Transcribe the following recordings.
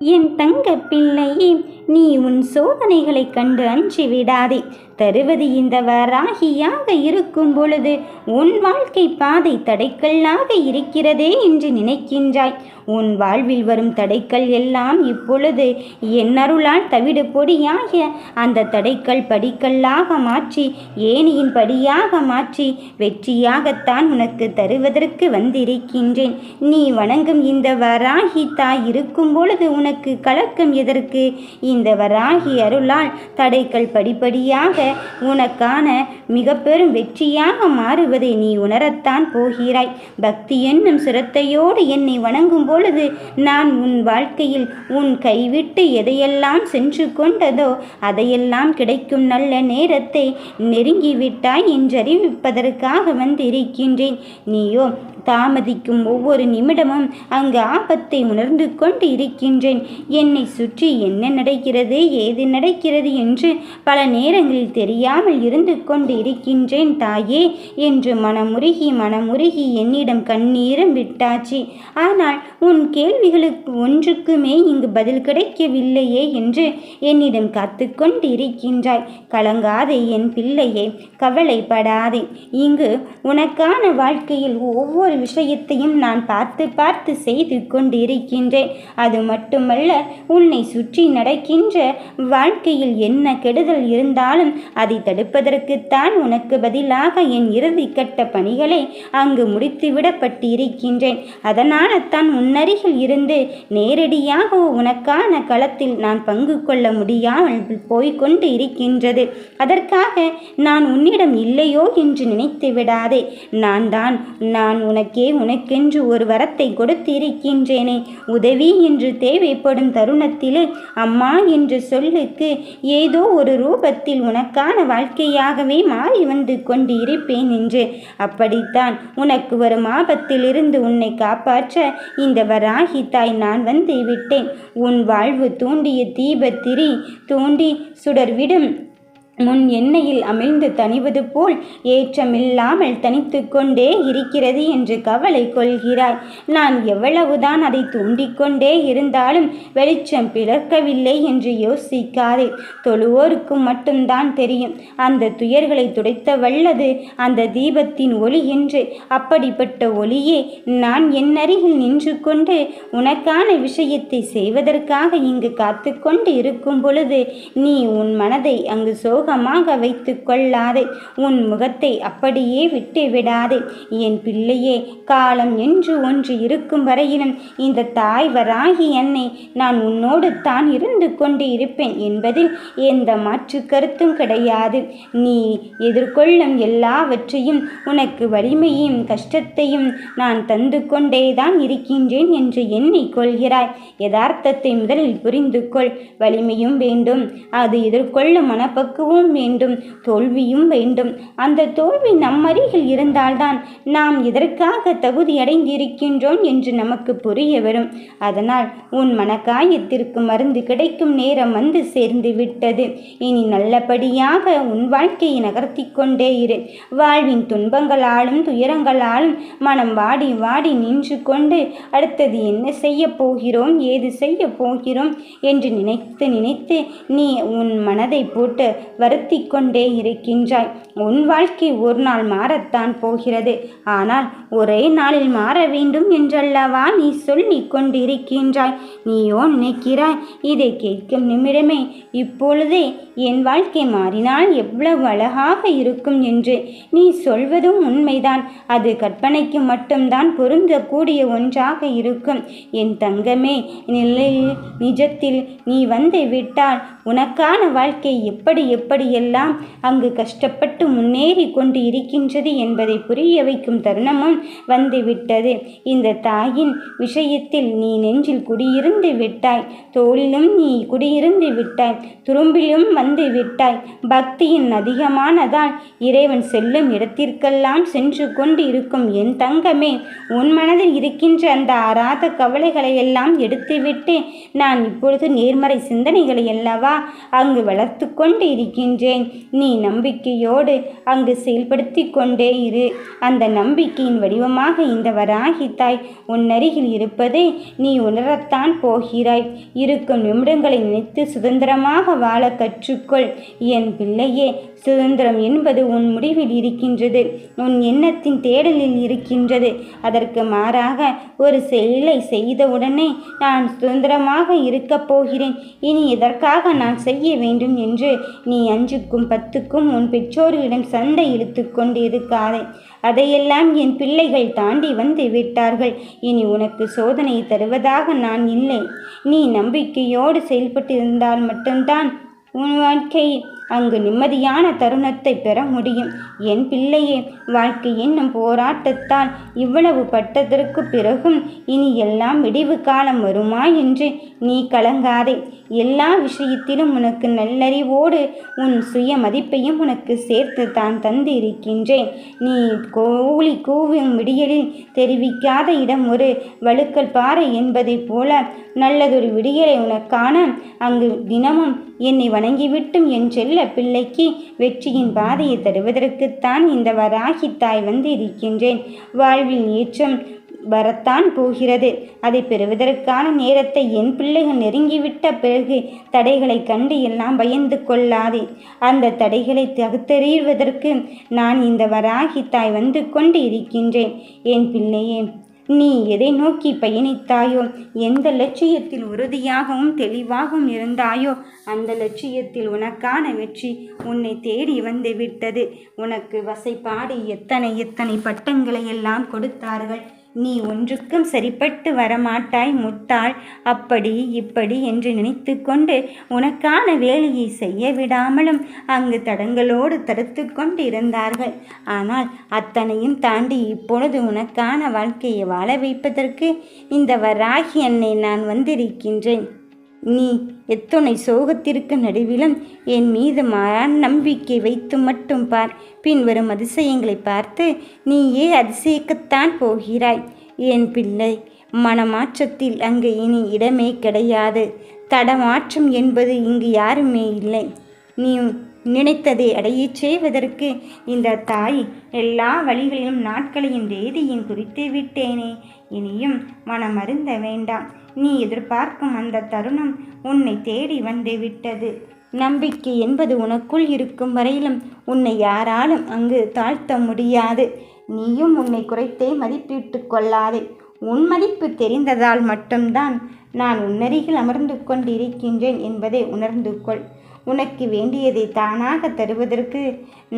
என் தங்க பிள்ளையே நீ உன் சோதனைகளைக் கண்டு அஞ்சி விடாதே. தருவது இந்த வராகியாக இருக்கும் பொழுது உன் வாழ்க்கை பாதை தடைக்கல்லாக இருக்கிறதே என்று நினைக்கின்றாய். உன் வாழ்வில் வரும் தடைக்கல் எல்லாம் இப்பொழுது என் அருளால் தவிடு பொடியாக அந்த தடைக்கல் படிக்கல்லாக மாற்றி ஏனியின் படியாக மாற்றி வெற்றியாகத்தான் உனக்கு தருவதற்கு வந்திருக்கின்றேன். நீ வணங்கும் இந்த வராகி தாய் இருக்கும் பொழுது உனக்கு கலக்கம் எதற்கு? இந்த வராகி அருளால் தடைக்கல் படிப்படியாக உனக்கான மிக பெரும் வெற்றியாக மாறுவதை நீ உணரத்தான் போகிறாய். பக்தி என்னும் சிரத்தையோடு என்னை வணங்கும் பொழுது நான் உன் வாழ்க்கையில் உன் கைவிட்டு எதையெல்லாம் சென்று கொண்டதோ அதையெல்லாம் கிடைக்கும் நல்ல நேரத்தை நெருங்கிவிட்டாய் என்றறிவிப்பதற்காக வந்திருக்கின்றேன். நீயோ தாமதிக்கும் ஒவ்வொரு நிமிடமும் அங்கு ஆபத்தை உணர்ந்து கொண்டு இருக்கின்றேன். என்னை சுற்றி என்ன நடக்கிறது? ஏது நடக்கிறது என்று பல நேரங்களில் தெரியாமல் இருந்து கொண்டு இருக்கின்றேன் தாயே என்று மனமுருகி மனமுருகி என்னிடம் கண்ணீரம் விட்டாச்சு. ஆனால் உன் கேள்விகளுக்கு ஒன்றுக்குமே இங்கு பதில் கிடைக்கவில்லையே என்று என்னிடம் கத்துக்கொண்டு இருக்கின்றாய் கலங்காதே என் பிள்ளையே கவலைப்படாதே. இங்கு உனக்கான வாழ்க்கையில் ஒவ்வொரு விஷயத்தையும் நான் பார்த்து பார்த்து செய்து கொண்டு இருக்கின்றேன் அது மட்டுமல்ல உன்னை சுற்றி நடக்கின்ற வாழ்க்கையில் என்ன கெடுதல் இருந்தாலும் அதை தடுப்பதற்குத்தான் உனக்கு பதிலாக என் இறுதி கட்ட பணிகளை அங்கு முடித்துவிடப்பட்டு இருக்கின்றேன் அதனால் தான் உன்னருகில் இருந்து நேரடியாக உனக்கான களத்தில் நான் பங்கு கொள்ள முடியாமல் போய்கொண்டு இருக்கின்றது. அதற்காக நான் உன்னிடம் இல்லையோ என்று நினைத்து விடாதே. நான் தான் நான் உனக்கே உனக்கென்று ஒரு வரத்தை கொடுத்து இருக்கின்றேனே உதவி என்று தேவைப்படும் தருணத்திலே அம்மா என்று சொல்லுக்கு ஏதோ ஒரு ரூபத்தில் உனக்கான வாழ்க்கையாகவே மாறி வந்து கொண்டு இருப்பேன் என்று. அப்படித்தான் உனக்கு வரும் ஆபத்திலிருந்து உன்னை காப்பாற்ற இந்த வராகி தாய் நான் வந்து விட்டேன். உன் வாழ்வு தூண்டிய தீபத்திரி தூண்டி சுடர்விடும். முன் எண்ணெயில் அமிழ்ந்து தணிவது போல் ஏற்றமில்லாமல் தனித்து கொண்டே இருக்கிறது என்று கவலை கொள்கிறாய். நான் எவ்வளவுதான் அதை தூண்டிக்கொண்டே இருந்தாலும் வெளிச்சம் பிளர்க்கவில்லை என்று யோசிக்காதே. தொழுவோருக்கும் மட்டும்தான் தெரியும். அந்த துயர்களை துடைத்த வல்லது அந்த தீபத்தின் ஒளி என்று. அப்படிப்பட்ட ஒளியே நான் என் அருகில் நின்று கொண்டு உனக்கான விஷயத்தை செய்வதற்காக இங்கு காத்து கொண்டு இருக்கும் பொழுது நீ உன் மனதை அங்கு சோக சோகமாக வைத்து கொள்ளாதே. உன் முகத்தை அப்படியே விட்டு விடாதே. என் பிள்ளையே காலம் என்று ஒன்று இருக்கும் வரையிலும் இந்த தாய் வராகி என்னை நான் உன்னோடு தான் இருந்து கொண்டு இருப்பேன் என்பதில் எந்த மாற்று கருத்தும் கிடையாது. நீ எதிர்கொள்ளும் எல்லாவற்றையும் உனக்கு வலிமையும் கஷ்டத்தையும் நான் தந்து கொண்டேதான் இருக்கின்றேன் என்று எண்ணிக்கொள்கிறாய் யதார்த்தத்தை முதலில் புரிந்து கொள். வலிமையும் வேண்டும். அது எதிர்கொள்ளும் மனப்பக்குவம் வேண்டும் தோல்வியும் வேண்டும். அந்த தோல்வி நம்மருகில் இருந்தால்தான் நாம் எதற்காக தகுதியடைந்திருக்கின்றோம் என்று நமக்கு புரிய வரும். அதனால் உன் மனக்காயத்திற்கு மருந்து கிடைக்கும் நேரம் வந்து சேர்ந்து விட்டது. இனி நல்லபடியாக உன் வாழ்க்கையை நகர்த்தி கொண்டே இரு. வாழ்வின் துன்பங்களாலும் துயரங்களாலும் மனம் வாடி வாடி நின்று கொண்டு அடுத்தது என்ன செய்ய போகிறோம் ஏது செய்ய போகிறோம் என்று நினைத்து நினைத்து நீ உன் மனதை போட்டு வருத்தி கொண்டே இருக்கின்றாய். உன் வாழ்க்கை ஒரு நாள் மாறத்தான் போகிறது. ஆனால் ஒரே நாளில் மாற வேண்டும் என்றல்லவா நீ சொல்லி கொண்டிருக்கின்றாய். நீயோ நினைக்கிறாய் இதை கேட்கும் நிமிடமே இப்பொழுதே என் வாழ்க்கை மாறினால் எவ்வளவு அழகாக இருக்கும் என்று. நீ சொல்வதும் உண்மைதான். அது கற்பனைக்கு மட்டும்தான் பொருந்தக்கூடிய ஒன்றாக இருக்கும். என் தங்கமே நிலையில் நிஜத்தில் நீ வந்து விட்டால் உனக்கான வாழ்க்கை எப்படி எப்படியெல்லாம் அங்கு கஷ்டப்பட்டு முன்னேறி கொண்டு இருக்கின்றது என்பதை புரிய வைக்கும் தருணமும் வந்துவிட்டது. இந்த தாயின் விஷயத்தில் நீ நெஞ்சில் குடியிருந்து விட்டாய் தோளிலும் நீ குடியிருந்து விட்டாய் துரும்பிலும் வந்து விட்டாய். பக்தியின் அதிகமானதால் இறைவன் செல்லும் இடத்திற்கெல்லாம் சென்று கொண்டு இருக்கும் என் தங்கமே உன் மனதில் இருக்கின்ற அந்த ஆறாத கவலைகளை எல்லாம் எடுத்துவிட்டு நான் இப்பொழுது நேர்மறை சிந்தனைகளை அல்லவா அங்கு வளர்த்து கொண்டு இருக்கிறேன் இருக்கின்றேன். நீ நம்பிக்கையோடு அங்கு செயல்படுத்தி கொண்டே இரு. அந்த நம்பிக்கையின் வடிவமாக இந்த வராகித்தாய். தாய் உன்னருகில் இருப்பதை நீ உணரத்தான் போகிறாய். இருக்கும் நிமிடங்களை நினைத்து சுதந்திரமாக வாழ கற்றுக்கொள். என் பிள்ளையே சுதந்திரம் என்பது உன் முடிவில் இருக்கின்றது. உன் எண்ணத்தின் தேடலில் இருக்கின்றது. அதற்கு மாறாக ஒரு செயலை செய்தவுடனே நான் சுதந்திரமாக இருக்கப் போகிறேன். இனி இதற்காக நான் செய்ய வேண்டும் என்று நீ அஞ்சுக்கும் பத்துக்கும் உன் பெற்றோர்களிடம் சண்டை இழுத்து கொண்டிருக்காதே. அதையெல்லாம் என் பிள்ளைகள் தாண்டி வந்து விட்டார்கள். இனி உனக்கு சோதனை தருவதாக நான் இல்லை. நீ நம்பிக்கையோடு செயல்பட்டிருந்தால் மட்டும்தான் உன் வாழ்க்கை அங்கு நிம்மதியான தருணத்தை பெற முடியும். என் பிள்ளையே வாழ்க்கை என்னும் போராட்டத்தால் இவ்வளவு பட்டதற்கு பிறகும் இனி எல்லாம் விடிவு காலம் வருமா என்று நீ கலங்காதே. எல்லா விஷயத்திலும் உனக்கு நல்லறிவோடு உன் சுய மதிப்பையும் உனக்கு சேர்த்து தான் தந்து இருக்கின்றேன் நீ கோழி கூவும் விடியலில் தெரிவிக்காத இடம் ஒரு வழுக்கல் பாறை என்பதைப் போல நல்லதொரு விடியலை உனக்கான. அங்கு தினமும் என்னை வணங்கிவிட்டும் என் செல்ல பிள்ளைக்கு வெற்றியின் பாதையை தருவதற்குத்தான் இந்த வராகி தாய் வந்து இருக்கின்றேன் வாழ்வில் ஏற்றம் வரத்தான் போகிறது. அதை பெறுவதற்கான நேரத்தை என் பிள்ளைகள் நெருங்கிவிட்ட பிறகு தடைகளை கண்டு எல்லாம் பயந்து கொள்ளாதே. அந்த தடைகளை தகுத்தறிவதற்கு நான் இந்த வராகி தாய் வந்து கொண்டு இருக்கின்றேன். என் பிள்ளையே நீ எதை நோக்கி பயணித்தாயோ? எந்த லட்சியத்தில் உறுதியாகவும் தெளிவாகவும் இருந்தாயோ? அந்த லட்சியத்தில் உனக்கான வெற்றி உன்னை தேடி வந்து விட்டது. உனக்கு வசைப்பாடி எத்தனை எத்தனை பட்டங்களை எல்லாம் கொடுத்தார்கள்? நீ ஒன்றுக்கும் சரிப்பட்டு வரமாட்டாய் முட்டாள் அப்படி இப்படி என்று நினைத்து கொண்டு உனக்கான வேலையை செய்ய விடாமலும் அங்கு தடங்களோடு தடுத்து கொண்டு இருந்தார்கள் ஆனால் அத்தனையும் தாண்டி இப்பொழுது உனக்கான வாழ்க்கையை வாழ வைப்பதற்கு இந்த வராகி என்னை நான் வந்திருக்கின்றேன். நீ எத்தனை சோகத்திற்கு நடுவிலும் என் மீது மாறான் நம்பிக்கை வைத்து மட்டும் பார். பின்வரும் அதிசயங்களை பார்த்து நீயே அதிசயிக்கத்தான் போகிறாய். என் பிள்ளை மனமாற்றத்தில் அங்கு இனி இடமே கிடையாது. தடமாற்றம் என்பது இங்கு யாருமே இல்லை. நீ நினைத்ததை. அடையச் செய்வதற்கு இந்த தாய் எல்லா வழிகளிலும் நாட்களையும் தேதியும் குறித்து விட்டேனே. இனியும் மனமருந்த வேண்டாம். நீ எதிர்பார்க்கும் அந்த தருணம் உன்னை தேடி வந்து விட்டது. நம்பிக்கை என்பது உனக்குள் இருக்கும் வரையிலும் உன்னை யாராலும் அங்கு தாழ்த்த முடியாது. நீயும் உன்னை குறைத்தே மதிப்பிட்டு கொள்ளாதே. உன் மதிப்பு தெரிந்ததால் மட்டும்தான் நான் உன்னருகில் அமர்ந்து கொண்டிருக்கின்றேன் என்பதை உணர்ந்து கொள். உனக்கு வேண்டியதை தானாக தருவதற்கு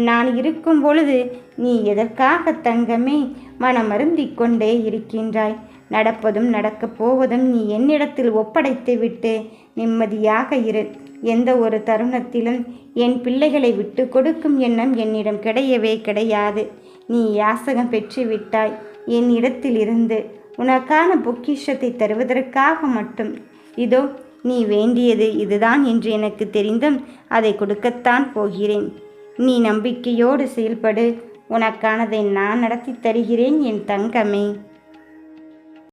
நான் இருக்கும் பொழுது நீ எதற்காக தங்கமே மனமருந்தி கொண்டே இருக்கின்றாய்? நடப்பதும் நடக்கப் போவதும் நீ என்னிடத்தில் ஒப்படைத்து விட்டு நிம்மதியாக இரு. எந்த ஒரு தருணத்திலும் என் பிள்ளைகளை விட்டு கொடுக்கும் எண்ணம் என்னிடம் கிடையவே கிடையாது. நீ யாசகம் பெற்றுவிட்டாய் என் இடத்தில் இருந்து உனக்கான பொக்கிஷத்தை தருவதற்காக மட்டும். இதோ நீ வேண்டியது இதுதான் என்று எனக்கு தெரிந்தும் அதை கொடுக்கத்தான் போகிறேன். நீ நம்பிக்கையோடு செயல்படு. உனக்கானதை நான் நடத்தி தருகிறேன் என் தங்கமே.